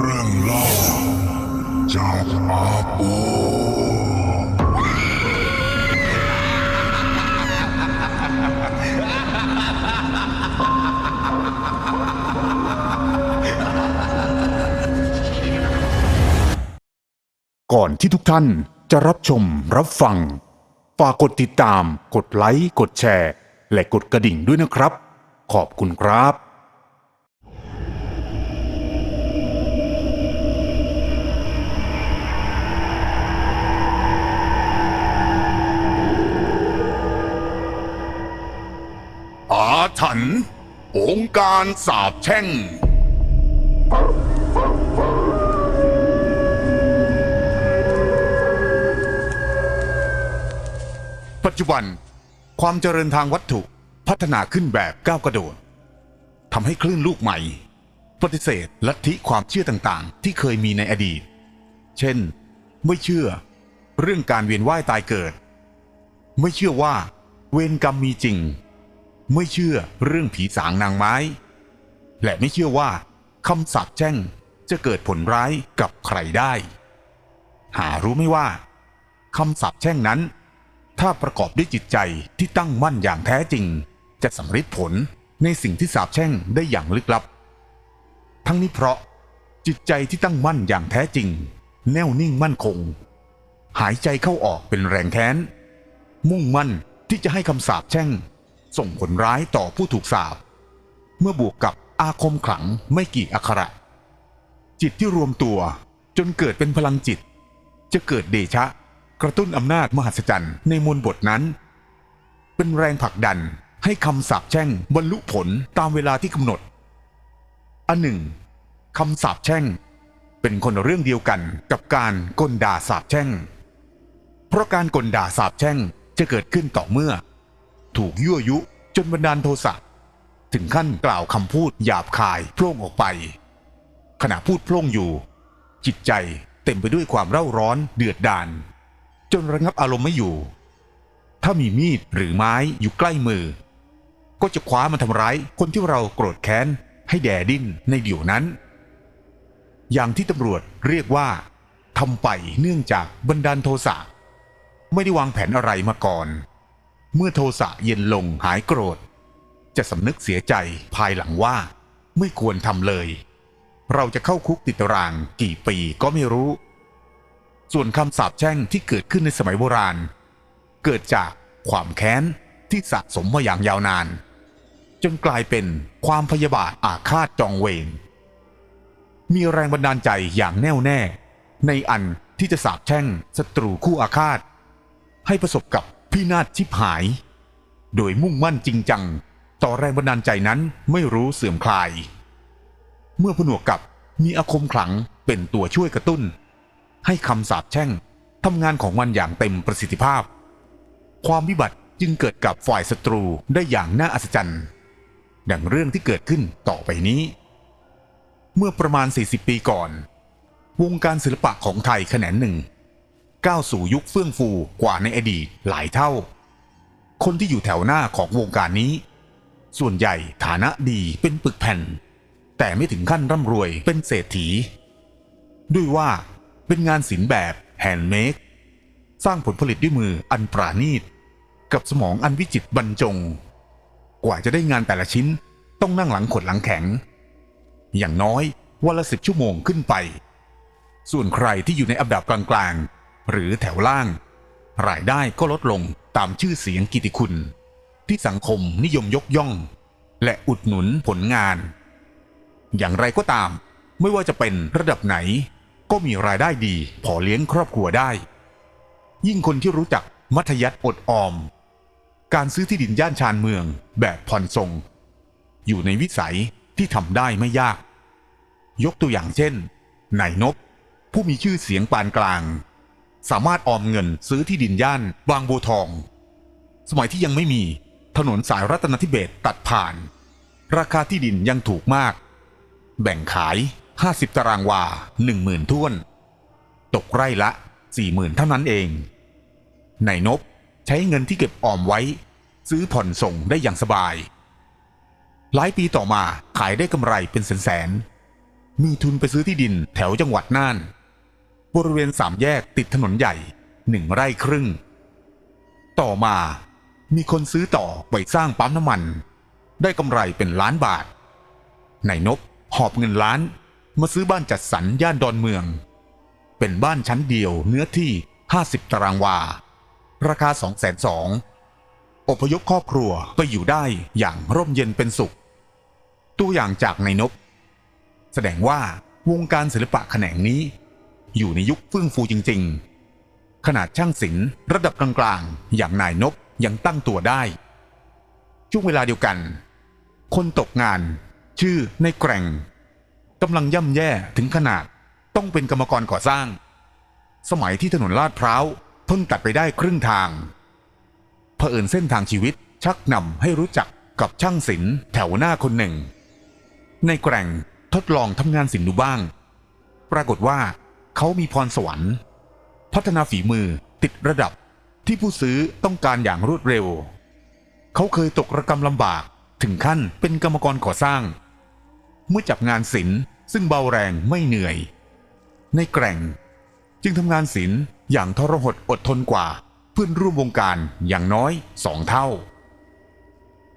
เรื่องเล่าจากอาโปก่อนที่ทุกท่านจะรับชมรับฟัง ฝากกดติดตาม กดไลค์ กดแชร์ และกดกระดิ่งด้วยนะครับ ขอบคุณครับ อาถรรพ์องค์การสาบแช่ง ปัจจุบันความเจริญทางวัตถุพัฒนาขึ้นแบบก้าวกระโดดทำให้คลื่นลูกใหม่ ปฏิเสธลัทธิความเชื่อต่างๆ ที่เคยมีในอดีต เช่น ไม่เชื่อ เรื่องการเวียนว่ายตายเกิด ไม่เชื่อว่า เวรกรรมมีจริง ไม่เชื่อเรื่องผีสางนางไม้ และไม่เชื่อว่าคำสาปแช่งจะเกิดผลร้ายกับใครได้ หารู้ไม่ว่าคำสาปแช่งนั้น ถ้าประกอบด้วยจิตใจที่ตั้งมั่นอย่างแท้จริง จะสำเร็จผลในสิ่งที่สาปแช่งได้อย่างลึกลับ ทั้งนี้เพราะจิตใจที่ตั้งมั่นอย่างแท้จริง แน่วนิ่งมั่นคง หายใจเข้าออกเป็นแรงแค้น มุ่งมั่นที่จะให้คำสาปแช่ง ส่งผลร้ายต่อผู้ถูกสาปเมื่อบวกกับอาคมขลังไม่กี่อักขระ จิตที่รวมตัวจนเกิดเป็นพลังจิต จะเกิดเดชะ กระตุ้นอำนาจมหัศจรรย์ในมวลบทนั้น เป็นแรงผลักดันให้คำสาปแช่งบรรลุผลตามเวลาที่กำหนด อันหนึ่งคำสาปแช่ง เป็นคนเรื่องเดียวกันกับการกลด่าสาปแช่ง เพราะการกลด่าสาปแช่งจะเกิดขึ้นต่อเมื่อ ถูกยั่วยุจนบันดาลโทสะถึงขั้นกล่าวคำพูดหยาบคายโพร่งออกไป ขณะพูดโพร่งอยู่ จิตใจเต็มไปด้วยความเร่าร้อนเดือดดาลจนระงับอารมณ์ไม่อยู่ ถ้ามีมีดหรือไม้อยู่ใกล้มือ ก็จะคว้ามาทำร้ายคนที่เราโกรธแค้นให้แด่ดิ้นในเดี๋ยวนั้น อย่างที่ตำรวจเรียกว่าทำไปเนื่องจากบันดาลโทสะไม่ได้วางแผนอะไรมาก่อน เมื่อโทสะเย็นลงหายโกรธ จะสำนึกเสียใจภายหลังว่า ไม่ควรทำเลย เราจะเข้าคุกติดตารางกี่ปีก็ไม่รู้ ส่วนคำสาปแช่งที่เกิดขึ้นในสมัยโบราณ เกิดจากความแค้นที่สะสมมาอย่างยาวนาน จนกลายเป็นความพยาบาทอาฆาตจองเวรมีแรงบันดาลใจอย่างแน่วแน่ ในอันที่จะสาปแช่งศัตรูคู่อาฆาตให้ประสบกับ พินาศชิบหาย โดยมุ่งมั่นจริงจัง ต่อแรงบันดาลใจนั้นไม่รู้เสื่อมคลาย เมื่อผนวกกับมีอาคมขลังเป็นตัวช่วยกระตุ้น ให้คำสาปแช่งทำงานของมันอย่างเต็มประสิทธิภาพ ความวิบัติจึงเกิดกับฝ่ายศัตรูได้อย่างน่าอัศจรรย์ ดังเรื่องที่เกิดขึ้นต่อไปนี้ เมื่อประมาณ 40 ปีก่อน วงการศิลปะของไทยแขนงหนึ่ง ก้าวสู่ยุคเฟื่องฟูกว่าในอดีตหลายเท่า คนที่อยู่แถวหน้าของวงการนี้ ส่วนใหญ่ฐานะดีเป็นปึกแผ่น แต่ไม่ถึงขั้นร่ำรวยเป็นเศรษฐี ด้วยว่าเป็นงานศิลป์แบบแฮนด์เมดสร้างผลผลิตด้วยมืออันปราณีต กับสมองอันวิจิตรบรรจง กว่าจะได้งานแต่ละชิ้นต้องนั่งหลังขดหลังแข็ง อย่างน้อยวันละสิบชั่วโมงขึ้นไป ส่วนใครที่อยู่ในอันดับกลางๆ หรือแถวล่าง รายได้ก็ลดลงตามชื่อเสียงกิติคุณ ที่สังคมนิยมยกย่อง และอุดหนุนผลงาน อย่างไรก็ตาม ไม่ว่าจะเป็นระดับไหน ก็มีรายได้ดีพอเลี้ยงครอบครัวได้ ยิ่งคนที่รู้จักมัธยัติอดออม การซื้อที่ดินย่านชานเมืองแบบผ่อนทรงอยู่ในวิสัยที่ทำได้ไม่ยาก ยกตัวอย่างเช่นนายนบผู้มีชื่อเสียงปานกลาง สามารถออมเงินซื้อที่ดินย่านบางบัวทอง สมัยที่ยังไม่มีถนนสายรัตนทิเบศตัดผ่าน ราคาที่ดินยังถูกมาก แบ่งขาย 50 ตารางวา 10,000ท้วน ตกไร่ละ 40,000 เท่านั้นเองนายนบใช้เงินที่เก็บออมไว้ ซื้อผ่อนส่งได้อย่างสบาย หลายปีต่อมาขายได้กำไรเป็นแสนๆมีทุนไปซื้อที่ดินแถวจังหวัดน่าน บริเวณสามแยกติดถนนใหญ่หนึ่งไร่ครึ่ง ต่อมามีคนซื้อต่อไปสร้างปั๊มน้ำมัน ได้กำไรเป็นล้านบาทนายนบหอบเงินล้านมาซื้อบ้านจัดสรรย่านดอนเมือง เป็นบ้านชั้นเดียวเนื้อที่ 50 ตารางวา ราคา 2 2 0 0 0อพยพครอบครัวไปอยู่ได้อย่างร่มเย็นเป็นสุข ตัวอย่างจากนายนบ แสดงว่าวงการศิลปะแขนงนี้ อยู่ในยุคเฟื่องฟูจริง ๆ ขนาดช่างศิลป์ระดับกลางๆ อย่างนายนบยังตั้งตัวได้ ช่วงเวลาเดียวกัน คนตกงานชื่อในแกร่งกำลังย่ำแย่ถึงขนาดต้องเป็นกรรมกรก่อสร้าง สมัยที่ถนนลาดพร้าวเพิ่งตัดไปได้ครึ่งทางเผอิญเส้นทางชีวิตชักนำให้รู้จักกับช่างศิลป์แถวหน้าคนหนึ่ง ในแกร่งทดลองทำงานศิลป์ดูบ้าง ปรากฏว่า เขามีพรสวรรค์ พัฒนาฝีมือติดระดับที่ผู้ซื้อต้องการอย่างรวดเร็ว เขาเคยตกระกรรมลำบากถึงขั้นเป็นกรรมกรก่อสร้าง เมื่อจับงานศิลป์ซึ่งเบาแรงไม่เหนื่อย ในแกร่งจึงทำงานศิลป์อย่างทรหดอดทนกว่าเพื่อนร่วมวงการอย่างน้อยสองเท่า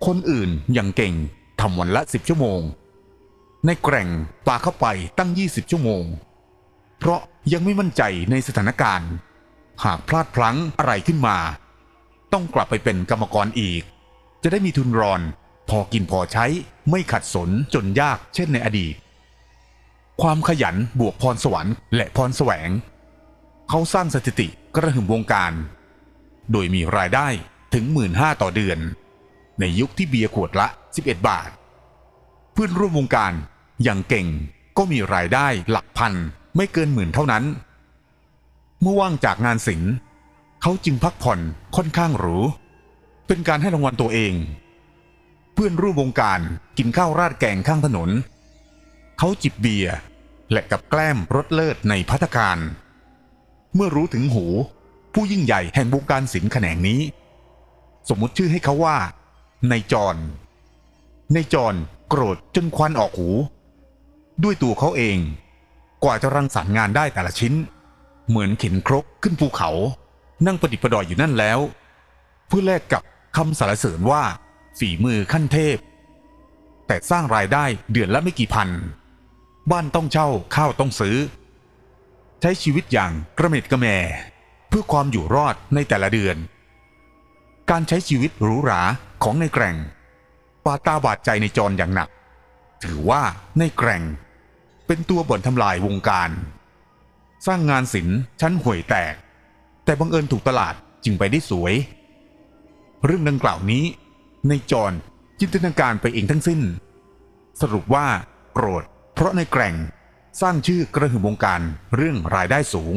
คนอื่นอย่างเก่งทำวันละสิบชั่วโมง ในแกร่งปาเข้าไปตั้ง 20 ชั่วโมง เพราะยังไม่มั่นใจในสถานการณ์ หากพลาดพลั้งอะไรขึ้นมา ต้องกลับไปเป็นกรรมกรอีก จะได้มีทุนรอน พอกินพอใช้ไม่ขัดสนจนยากเช่นในอดีต ความขยันบวกพรสวรรค์และพรแสวง เขาสร้างสถิติกระหึ่มวงการ โดยมีรายได้ถึง 15,000ต่อเดือน ในยุคที่เบียร์ขวดละ 11 บาท เพื่อนร่วมวงการอย่างเก่งก็มีรายได้หลักพัน ไม่เกินหมื่นเท่านั้น เมื่อว่างจากงานศิลป์เขาจึงพักผ่อนค่อนข้างหรู เป็นการให้รางวัลตัวเอง เพื่อนร่วมวงการกินข้าวราดแกงข้างถนน เขาจิบเบียร์และกับแกล้มรสเลิศในพัตตาร เมื่อรู้ถึงหู ผู้ยิ่งใหญ่แห่งวงการศิลป์แขนงนี้ สมมุติชื่อให้เขาว่านายจรในจอนโกรธจนควันออกหู ด้วยตัวเขาเอง กว่าจะรังสรรค์งานได้แต่ละชิ้น เหมือนเข็นครกขึ้นภูเขา นั่งประดิษฐ์ประดอยอยู่นั่นแล้ว เพื่อแลกกับคำสรรเสริญว่า ฝีมือขั้นเทพ แต่สร้างรายได้เดือนละไม่กี่พัน บ้านต้องเช่าข้าวต้องซื้อ ใช้ชีวิตอย่างกระเม็ดกระแม เพื่อความอยู่รอดในแต่ละเดือน การใช้ชีวิตหรูหราของในแกร่งปาตาบาดใจในจรอย่างหนัก ถือว่าในแกร่ง เป็นตัวบ่อนทำลายวงการ สร้างงานศิลป์ชั้นห่วยแตก แต่บังเอิญถูกตลาดจึงไปได้สวย เรื่องดังกล่าวนี้ ในจรจินตนาการไปเองทั้งสิ้น สรุปว่าโกรธเพราะในแกร่งสร้างชื่อกระหึ่มวงการเรื่องรายได้สูง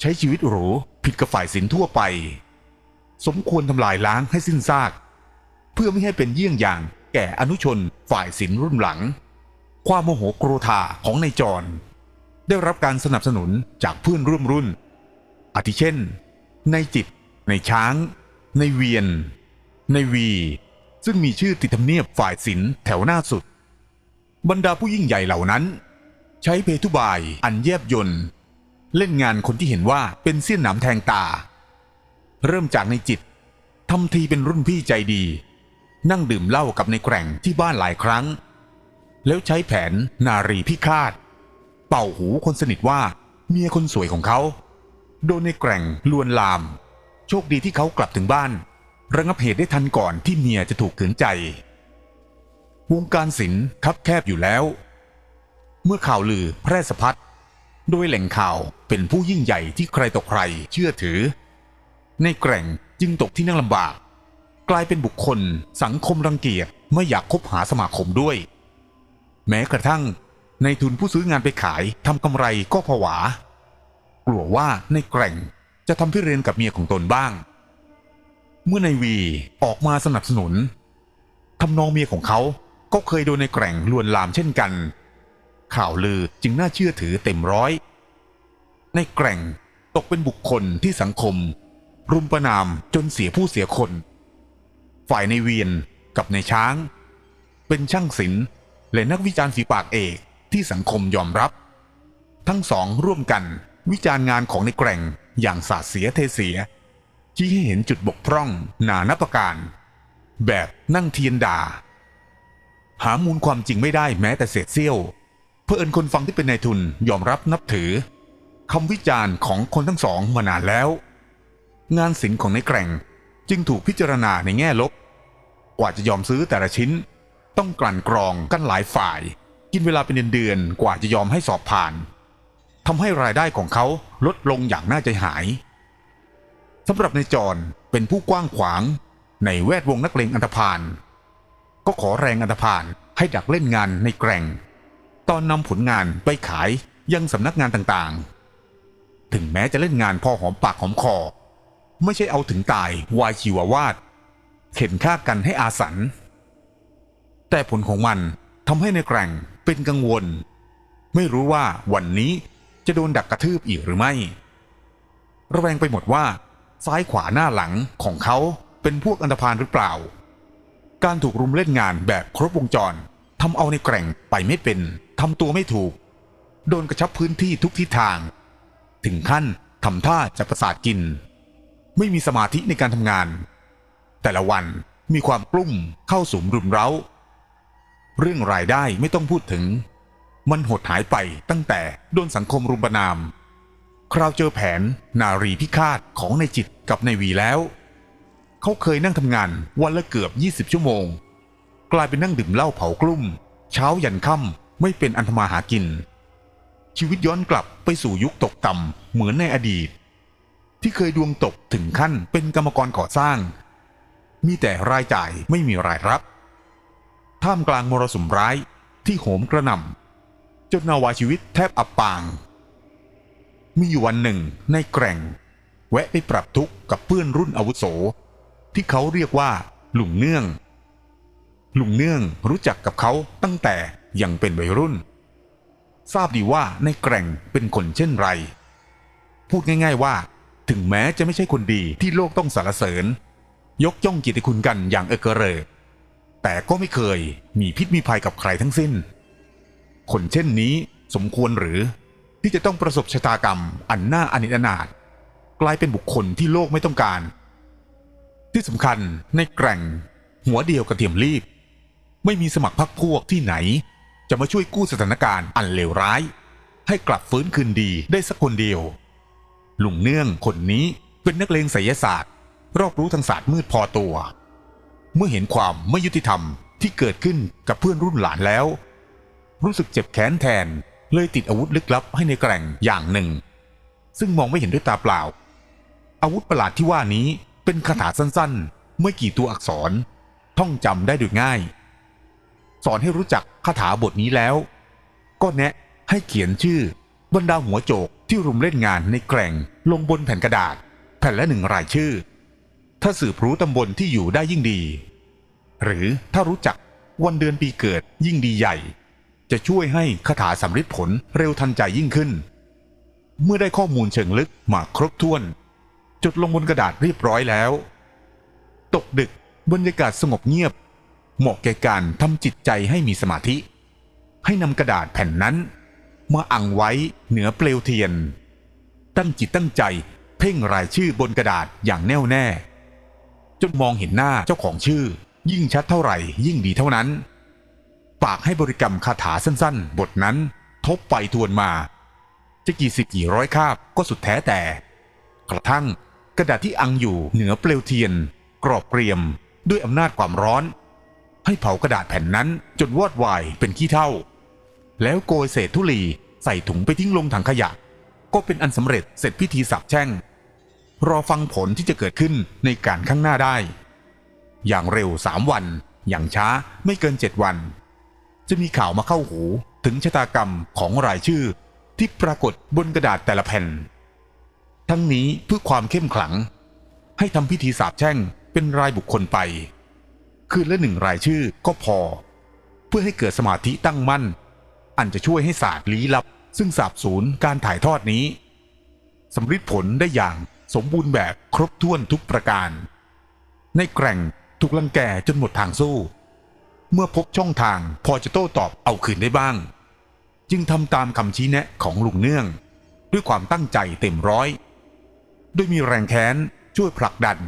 ใช้ชีวิตหรูผิดกับฝ่ายศิลป์ทั่วไป สมควรทำลายล้างให้สิ้นซาก เพื่อไม่ให้เป็นเยี่ยงอย่างแก่อนุชนฝ่ายศิลป์รุ่นหลัง ความโมโหโกรธาของนายจร ได้รับการสนับสนุนจากเพื่อนร่วมรุ่น อาทิเช่นในจิตในช้างในเวียนในวี ซึ่งมีชื่อติดธรรมเนียบฝ่ายศิลป์แถวหน้าสุด บรรดาผู้ยิ่งใหญ่เหล่านั้น ใช้เพทุบายอันแยบยนต์เล่นงานคนที่เห็นว่าเป็นเสี้ยนหนามแทงตา เริ่มจากในจิตทำทีเป็นรุ่นพี่ใจดี นั่งดื่มเหล้ากับในแกร่งที่บ้านหลายครั้ง แล้วใช้แผนนารีพิฆาต เป่าหูคนสนิทว่าเมียคนสวยของเขา โดนในแกร่งลวนลาม โชคดีที่เขากลับถึงบ้าน ระงับเหตุได้ทันก่อนที่เมียจะถูกขืนใจ วงการศิลป์คับแคบอยู่แล้ว เมื่อข่าวลือแพร่สะพัดโดยแหล่งข่าวเป็นผู้ยิ่งใหญ่ที่ใครต่อใครเชื่อถือ ในแกร่งจึงตกที่นั่งลำบาก กลายเป็นบุคคลสังคมรังเกียจไม่อยากคบหาสมาคมด้วย แม้กระทั่งในทุนผู้ซื้องานไปขายทำกำไรก็ผวา กลัวว่าในแกร่งจะทำพิเรนกับเมียของตนบ้าง เมื่อในวีออกมาสนับสนุนทำนองเมียของเขาก็เคยโดนในแกร่งลวนลามเช่นกัน ข่าวลือจึงน่าเชื่อถือเต็มร้อย ในแกร่งตกเป็นบุคคลที่สังคม รุมประนามจนเสียผู้เสียคน ฝ่ายในเวียนกับในช้าง เป็นช่างศิลป์ และนักวิจารณ์ฝีปากเอกที่สังคมยอมรับ ทั้งสองร่วมกันวิจารณ์งานของในแกร่งอย่างสาดเสียเทเสียชี้ให้เห็นจุดบกพร่องหนานับประการ แบบนั่งเทียนด่า หามูลความจริงไม่ได้แม้แต่เศษเสี้ยว เพื่อเอินคนฟังที่เป็นนายทุนยอมรับนับถือคำวิจารณ์ของคนทั้งสองมานานแล้ว งานศิลป์ของในแกร่งจึงถูกพิจารณาในแง่ลบ กว่าจะยอมซื้อแต่ละชิ้น ต้องกลั่นกรองกันหลายฝ่าย กินเวลาเป็นเดือนๆกว่าจะยอมให้สอบผ่านทำให้รายได้ของเขาลดลงอย่างน่าใจหายสำหรับนายจรเป็นผู้กว้างขวาง ในแวดวงนักเลงอันธพาลก็ขอแรงอันธพาลให้ดักเล่นงานในแกร่ง ตอนนำผลงานไปขายยังสำนักงานต่างๆ ถึงแม้จะเล่นงานพอหอมปากหอมคอ ไม่ใช่เอาถึงตายวายชีวาวาดเข็นฆ่ากันให้อาสัน แต่ผลของมันทำให้ในแกร่งเป็นกังวล ไม่รู้ว่าวันนี้จะโดนดักกระทืบอีกหรือไม่ ระแวงไปหมดว่า ซ้ายขวาหน้าหลังของเขาเป็นพวกอันธพาลหรือเปล่า การถูกรุมเล่นงานแบบครบวงจรทำเอาในแกร่งไปไม่เป็นทำตัวไม่ถูก โดนกระชับพื้นที่ทุกทิศทาง ถึงขั้นทำท่าจะประสาทกิน ไม่มีสมาธิในการทำงาน แต่ละวันมีความกลุ้มเข้าสุมรุมเร้า เรื่องรายได้ไม่ต้องพูดถึง มันหดหายไปตั้งแต่โดนสังคมรุมประนาม คราวเจอแผนนารีพิฆาตของในจิตกับในวีแล้ว เขาเคยนั่งทำงานวันละเกือบ 20 ชั่วโมง กลายเป็นนั่งดื่มเหล้าเผากลุ่ม เช้ายันค่ำไม่เป็นอันธมาหากิน ชีวิตย้อนกลับไปสู่ยุคตกต่ำเหมือนในอดีต ที่เคยดวงตกถึงขั้นเป็นกรรมกรก่อสร้าง มีแต่รายจ่ายไม่มีรายรับ ท่ามกลางมรสุมร้ายที่โหมกระหน่ำจนนาวาชีวิตแทบอับปาง มีอยู่วันหนึ่งในแกร่ง แวะไปปรับทุกข์กับเพื่อนรุ่นอาวุโส ที่เขาเรียกว่าลุงเนื่องลุงเนื่องรู้จักกับเขาตั้งแต่ยังเป็นวัยรุ่น ทราบดีว่าในแกร่งเป็นคนเช่นไร พูดง่าย ๆว่า ถึงแม้จะไม่ใช่คนดีที่โลกต้องสรรเสริญ ยกย่องกียรติคุณกันอย่างเอกเรอ แต่ก็ไม่เคยมีพิษมีภัยกับใครทั้งสิ้น คนเช่นนี้สมควรหรือที่จะต้องประสบชะตากรรมอันน่าอนิจนาถกลายเป็นบุคคลที่โลกไม่ต้องการ ที่สำคัญในแกร่ง หัวเดียวกระเทียมรีบ ไม่มีสมัครพรรคพวกที่ไหน จะมาช่วยกู้สถานการณ์อันเลวร้าย ให้กลับฟื้นคืนดีได้สักคนเดียว ลุงเนื่องคนนี้เป็นนักเลงไสยศาสตร์ รอบรู้ทางศาสตร์มืดพอตัว เมื่อเห็นความไม่ยุติธรรมที่เกิดขึ้นกับเพื่อนรุ่นหลานแล้ว รู้สึกเจ็บแค้นแทนเลยติดอาวุธลึกลับให้ในแกร่งอย่างหนึ่ง ซึ่งมองไม่เห็นด้วยตาเปล่า อาวุธประหลาดที่ว่านี้เป็นคาถาสั้นๆ ไม่กี่ตัวอักษร ท่องจำได้โดยง่าย สอนให้รู้จักคาถาบทนี้แล้ว ก็แนะให้เขียนชื่อบรรดาหัวโจกที่รุมเล่นงานในแกร่งลงบนแผ่นกระดาษ แผ่นละหนึ่งรายชื่อ ถ้าสืบรู้ตำบลที่อยู่ได้ยิ่งดี หรือถ้ารู้จักวันเดือนปีเกิดยิ่งดีใหญ่ จะช่วยให้คาถาสำฤทธิ์ผลเร็วทันใจยิ่งขึ้น เมื่อได้ข้อมูลเชิงลึกมาครบถ้วน จดลงบนกระดาษเรียบร้อยแล้ว ตกดึกบรรยากาศสงบเงียบ เหมาะแก่การทำจิตใจให้มีสมาธิ ให้นำกระดาษแผ่นนั้นมาอังไว้เหนือเปลวเทียน ตั้งจิตตั้งใจเพ่งรายชื่อบนกระดาษอย่างแน่วแน่ จนมองเห็นหน้าเจ้าของชื่อ ยิ่งชัดเท่าไหร่ยิ่งดีเท่านั้น ปากให้บริกรรมคาถาสั้นๆ บทนั้น ทบไปทวนมา จะกี่สิบกี่ร้อยคาบก็สุดแท้แต่ กระทั่งกระดาษที่อังอยู่เหนือเปลวเทียน กรอบเกรียมด้วยอำนาจความร้อน ให้เผากระดาษแผ่นนั้นจนวอดวายเป็นขี้เท่า แล้วโกยเศษธุลีใส่ถุงไปทิ้งลงถังขยะ ก็เป็นอันสำเร็จเสร็จพิธีสับแช่ง รอฟังผลที่จะเกิดขึ้นในการข้างหน้าได้ อย่างเร็วสามวัน อย่างช้าไม่เกินเจ็ดวัน จะมีข่าวมาเข้าหูถึงชะตากรรมของรายชื่อ ที่ปรากฏบนกระดาษแต่ละแผ่น ทั้งนี้เพื่อความเข้มขลัง ให้ทำพิธีสาบแช่งเป็นรายบุคคลไป คืนละหนึ่งรายชื่อก็พอ เพื่อให้เกิดสมาธิตั้งมั่น อันจะช่วยให้ศาสตร์ลี้ลับ ซึ่งสาบสูญการถ่ายทอดนี้สำฤทธิ์ผลได้อย่าง สมบูรณ์แบบครบถ้วนทุกประการ ในแกร่งถูกลังแกจนหมดทางสู้ เมื่อพบช่องทางพอจะโต้ตอบเอาคืนได้บ้าง จึงทำตามคำชี้แนะของลุงเนื่อง ด้วยความตั้งใจเต็มร้อยโดยมีแรงแค้นช่วยผลักดัน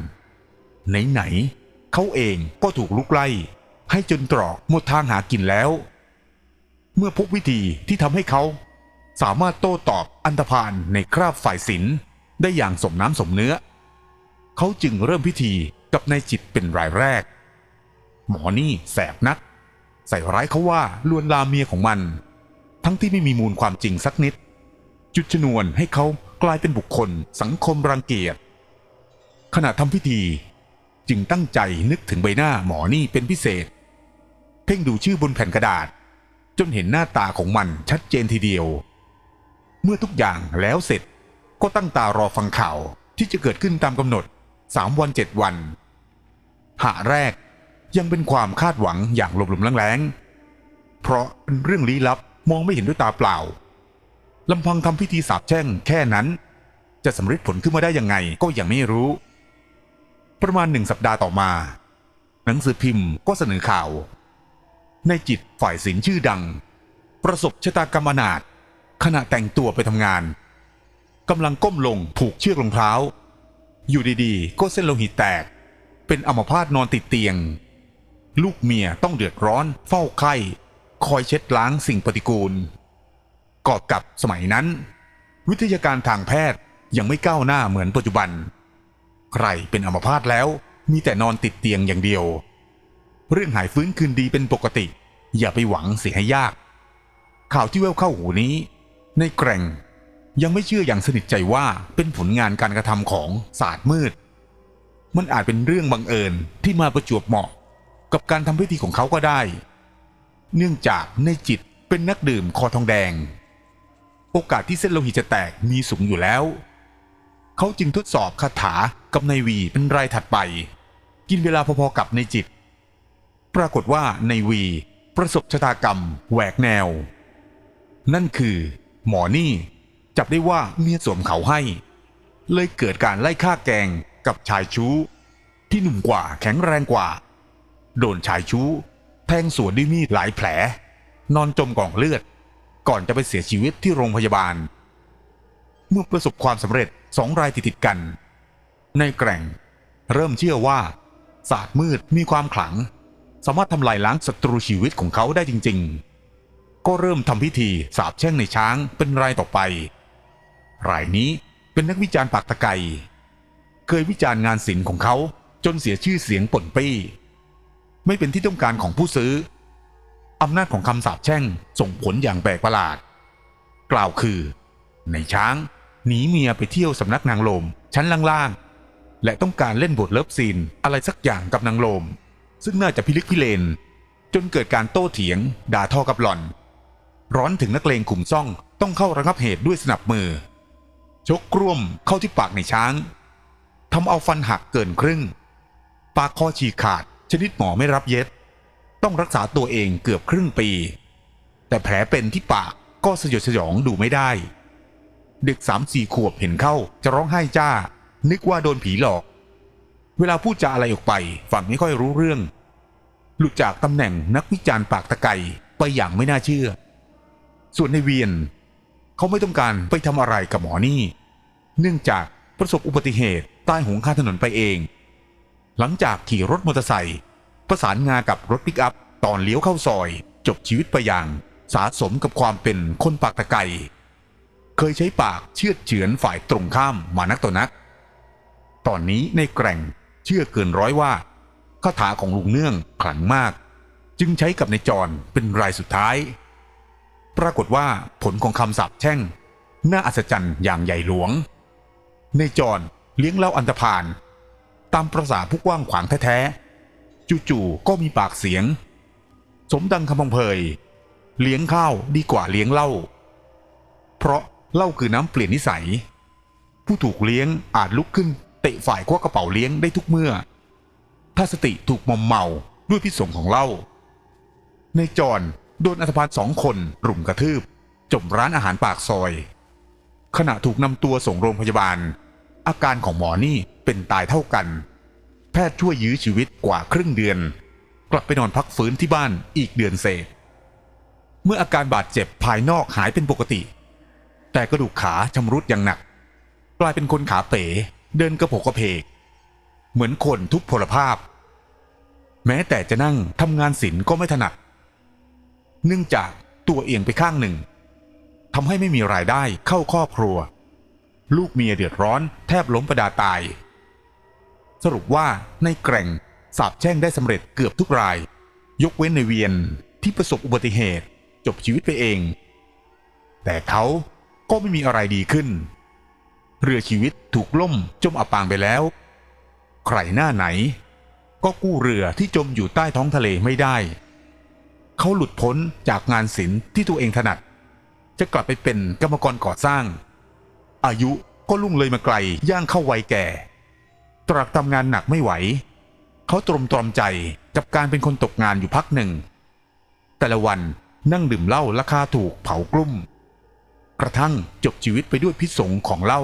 ไหนๆเขาเองก็ถูกลุกไล่ ให้จนตรอกหมดทางหากินแล้ว เมื่อพบวิธีที่ทำให้เขาสามารถโต้ตอบอันธพาลในคราบฝ่ายศิลป์ ได้อย่างสมน้ำสมเนื้อ เขาจึงเริ่มพิธีกับนายจิตเป็นรายแรก หมอนี่แสบนัก ใส่ร้ายเขาว่าลวนลามเมียของมัน ทั้งที่ไม่มีมูลความจริงสักนิด จุดชนวนให้เขากลายเป็นบุคคลสังคมรังเกียจขณะทำพิธีจึงตั้งใจนึกถึงใบหน้าหมอนี่เป็นพิเศษ เพ่งดูชื่อบนแผ่นกระดาษ จนเห็นหน้าตาของมันชัดเจนทีเดียว เมื่อทุกอย่างแล้วเสร็จ ก็ตั้งตารอฟังข่าวที่จะเกิดขึ้นตามกำหนด 3 วัน 7 วัน หาแรกยังเป็นความคาดหวังอย่างหลมๆแรงๆ เพราะเป็นเรื่องลี้ลับมองไม่เห็นด้วยตาเปล่าลำพังทำพิธีสาบแช่งแค่นั้น จะสำเร็จผลขึ้นมาได้ยังไงก็ยังไม่รู้ ประมาณหนึ่งสัปดาห์ต่อมา หนังสือพิมพ์ก็เสนอข่าว ในจิตฝ่ายศิลชื่อดัง ประสบชะตากรรมอนาถขณะแต่งตัวไปทำงาน กำลังก้มลงผูกเชือกรองเท้า อยู่ดีๆ ก็เส้นโลหิตแตก เป็นอัมพาตนอนติดเตียง ลูกเมียต้องเดือดร้อน เฝ้าไข้ คอยเช็ดล้างสิ่งปฏิกูล กอบกับสมัยนั้น วิทยาการทางแพทย์ยังไม่ก้าวหน้าเหมือนปัจจุบัน ใครเป็นอัมพาตแล้วมีแต่นอนติดเตียงอย่างเดียว เรื่องหายฟื้นคืนดีเป็นปกติ อย่าไปหวังเสียให้ยาก ข่าวที่แววเข้าหูนี้ ในแกร่ง ยังไม่เชื่ออย่างสนิทใจว่าเป็นผลงานการกระทำของศาสตร์มืด มันอาจเป็นเรื่องบังเอิญที่มาประจวบเหมาะ กับการทำพิธีของเขาก็ได้ เนื่องจากในจิตเป็นนักดื่มคอทองแดง โอกาสที่เส้นโลหิตจะแตกมีสูงอยู่แล้ว เขาจึงทดสอบคาถากับนายวีเป็นรายถัดไป กินเวลาพอๆกับในจิต ปรากฏว่าในวีประสบชะตากรรมแหวกแนว นั่นคือ หมอนี่ จับได้ว่าเมียสวมเขาให้ เลยเกิดการไล่ฆ่าแกงกับชายชู้ ที่หนุ่มกว่าแข็งแรงกว่า โดนชายชู้ แทงสวนด้วยมีดหลายแผล นอนจมกองเลือด ก่อนจะไปเสียชีวิตที่โรงพยาบาล เมื่อประสบความสำเร็จสองรายติดๆกัน ในแกร่ง เริ่มเชื่อว่าศาสตร์มืดมีความขลัง สามารถทำลายล้างศัตรูชีวิตของเขาได้จริง ๆ ก็เริ่มทำพิธีสาบแช่งในช้างเป็นรายต่อไป รายนี้เป็นนักวิจารณ์ปากตะไกเคยวิจารณ์งานศิลป์ของเขาจนเสียชื่อเสียงป่นปี้ ไม่เป็นที่ต้องการของผู้ซื้อ อำนาจของคำสาปแช่งส่งผลอย่างแปลกประหลาด กล่าวคือในช้างหนีเมียไปเที่ยวสำนักนางลมชั้นล่างๆ และต้องการเล่นบทเลิฟซีนอะไรสักอย่างกับนางลม ซึ่งน่าจะพิลึกพิเลน จนเกิดการโต้เถียง ด่าทอกับหล่อน ร้อนถึงนักเลงขุมซ่องต้องเข้าระงับเหตุด้วยสนับมือ ชกกร่วมเข้าที่ปากในช้างทำเอาฟันหักเกินครึ่ง ปากคอฉีกขาดชนิดหมอไม่รับเย็ดต้องรักษาตัวเองเกือบครึ่งปี แต่แผลเป็นที่ปากก็สยดสยองดูไม่ได้ เด็กสามสี่ขวบเห็นเข้าจะร้องไห้จ้า นึกว่าโดนผีหลอก เวลาพูดจาอะไรออกไปฟังไม่ค่อยรู้เรื่อง หลุดจากตำแหน่งนักวิจารณ์ปากตะไกไปอย่างไม่น่าเชื่อ ส่วนในเวียน เขาไม่ต้องการไปทำอะไรกับหมอนี่ เนื่องจากประสบอุบัติเหตุใต้หงข้าถนนไปเอง หลังจากขี่รถมอเตอร์ไซค์ประสานงากับรถปิกอัพตอนเลี้ยวเข้าซอย จบชีวิตไปอย่างสาสมกับความเป็นคนปากตะไกเคยใช้ปากเชือเฉือนฝ่ายตรงข้ามมานักต่อนัก ตอนนี้ในแกร่งเชื่อเกินร้อยว่าคาถาของลุงเนื่องขลังมาก จึงใช้กับในจรเป็นรายสุดท้าย ปรากฏว่าผลของคำสาปแช่ง น่าอัศจรรย์อย่างใหญ่หลวง ในจรเลี้ยงเหล้าอันธพาลตามประษาผู้กว้างขวางแท้ๆจู่ๆก็มีปากเสียง สมดังคำพังเพย เลี้ยงข้าวดีกว่าเลี้ยงเหล้าเพราะเหล้าคือน้ำเปลี่ยนนิสัย ผู้ถูกเลี้ยงอาจลุกขึ้น เตะฝ่ายคว้ากระเป๋าเลี้ยงได้ทุกเมื่อ ถ้าสติถูกมอมเมาด้วยพิษสงของเหล้าในจร โดนอัธพาลสองคนรุมกระทืบ จมร้านอาหารปากซอย ขณะถูกนำตัวส่งโรงพยาบาล อาการของหมอนี่เป็นตายเท่ากัน แพทย์ช่วยยื้อชีวิตกว่าครึ่งเดือน กลับไปนอนพักฟื้นที่บ้านอีกเดือนเศษ เมื่ออาการบาดเจ็บภายนอกหายเป็นปกติ แต่กระดูกขาชำรุดอย่างหนัก กลายเป็นคนขาเป๋เดินกระโผกกระเพก เหมือนคนทุกพลภาพ แม้แต่จะนั่งทำงานศิลป์ก็ไม่ถนัด เนื่องจากตัวเอียงไปข้างหนึ่งทำให้ไม่มีรายได้เข้าครอบครัว ลูกเมียเดือดร้อนแทบล้มประดาตาย สรุปว่าในแกร่งสาบแช่งได้สำเร็จเกือบทุกราย ยกเว้นในเวียนที่ประสบอุบัติเหตุจบชีวิตไปเอง แต่เขาก็ไม่มีอะไรดีขึ้น เรือชีวิตถูกล่มจมอับปางไปแล้ว ใครหน้าไหน ก็กู้เรือที่จมอยู่ใต้ท้องทะเลไม่ได้ เขาหลุดพ้นจากงานศิลป์ที่ตัวเองถนัด จะกลับไปเป็นกรรมกรก่อสร้าง อายุก็ลุ่งเลยมาไกลย่างเข้าวัยแก่ ตรักทำงานหนักไม่ไหว เขาตรมตรอมใจกับการเป็นคนตกงานอยู่พักหนึ่ง แต่ละวันนั่งดื่มเหล้าราคาถูกเผากลุ่ม กระทั่งจบชีวิตไปด้วยพิษสงของเหล้า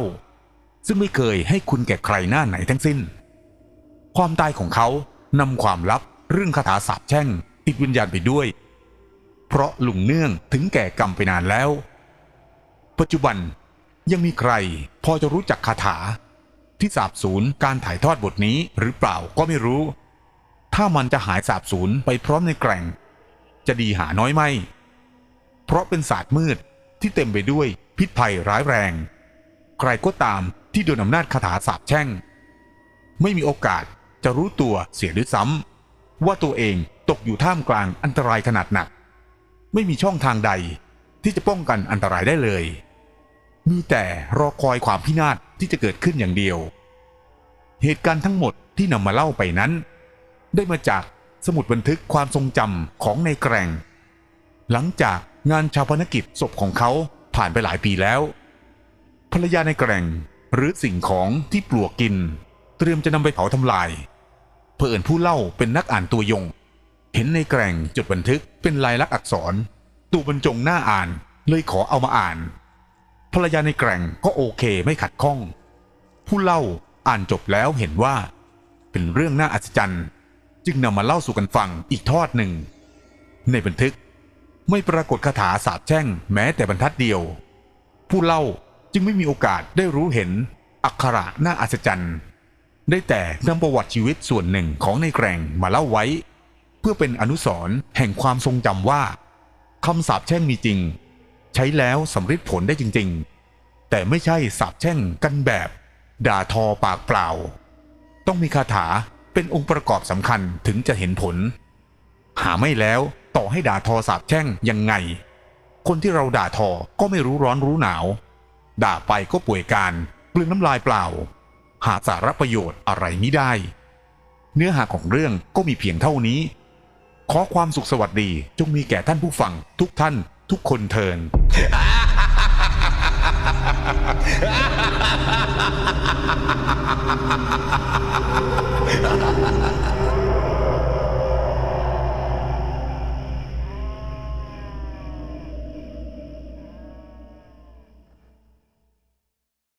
ซึ่งไม่เคยให้คุณแก่ใครหน้าไหนทั้งสิ้น ความตายของเขานำความลับเรื่องคาถาสาปแช่ง ติดวิญญาณไปด้วย เพราะลุงเนื่องถึงแก่กรรมไปนานแล้ว ปัจจุบันยังมีใครพอจะรู้จักคาถา ที่สาบสูญการถ่ายทอดบทนี้หรือเปล่าก็ไม่รู้ ถ้ามันจะหายสาบสูญไปพร้อมในแกร่ง จะดีหาน้อยไม่ เพราะเป็นศาสตร์มืดที่เต็มไปด้วยพิษภัยร้ายแรง ใครก็ตามที่โดนอำนาจคาถาสาบแช่ง ไม่มีโอกาสจะรู้ตัวเสียด้วยซ้ำว่าตัวเองตกอยู่ท่ามกลางอันตรายขนาดหนัก ไม่มีช่องทางใด ที่จะป้องกันอันตรายได้เลย มีแต่รอคอยความพินาศที่จะเกิดขึ้นอย่างเดียว เหตุการณ์ทั้งหมดที่นำมาเล่าไปนั้น ได้มาจากสมุดบันทึกความทรงจำของนายแกร่ง หลังจากงานชาปนกิจศพของเขาผ่านไปหลายปีแล้ว ภรรยาในแกร่งหรือสิ่งของที่ปลวกกิน เตรียมจะนำไปเผาทำลายเพื่อนผู้เล่าเป็นนักอ่านตัวยง เห็นในแกร่งจดบันทึกเป็นลายลักษณ์อักษรตัวบรรจงหน้าอ่านเลยขอเอามาอ่าน ภรรยาในแกร่งก็โอเคไม่ขัดข้อง ผู้เล่าอ่านจบแล้วเห็นว่า เป็นเรื่องน่าอัศจรรย์ จึงนำมาเล่าสู่กันฟังอีกทอดหนึ่ง ในบันทึกไม่ปรากฏคาถาสาบแช่งแม้แต่บรรทัดเดียว ผู้เล่าจึงไม่มีโอกาสได้รู้เห็นอักขระน่าอัศจรรย์ ได้แต่นำประวัติชีวิตส่วนหนึ่งของในแกร่งมาเล่าไว้ พื่อเป็นอนุสรณ์แห่งความทรงจำว่าคำสาปแช่งมีจริง ใช้แล้วสำเร็จผลได้จริง ๆ แต่ไม่ใช่สาปแช่งกันแบบ ด่าทอปากเปล่า ต้องมีคาถาเป็นองค์ประกอบสำคัญถึงจะเห็นผล หาไม่แล้วต่อให้ด่าทอสาบแช่งยังไง คนที่เราด่าทอก็ไม่รู้ร้อนรู้หนาว ด่าไปก็ป่วยการกลืนน้ำลายเปล่า หาสาระประโยชน์อะไรไม่ได้ เนื้อหาของเรื่องก็มีเพียงเท่านี้ ขอความสุขสวัสดี จงมีแก่ท่านผู้ฟัง ทุกท่านทุกคนเทินเ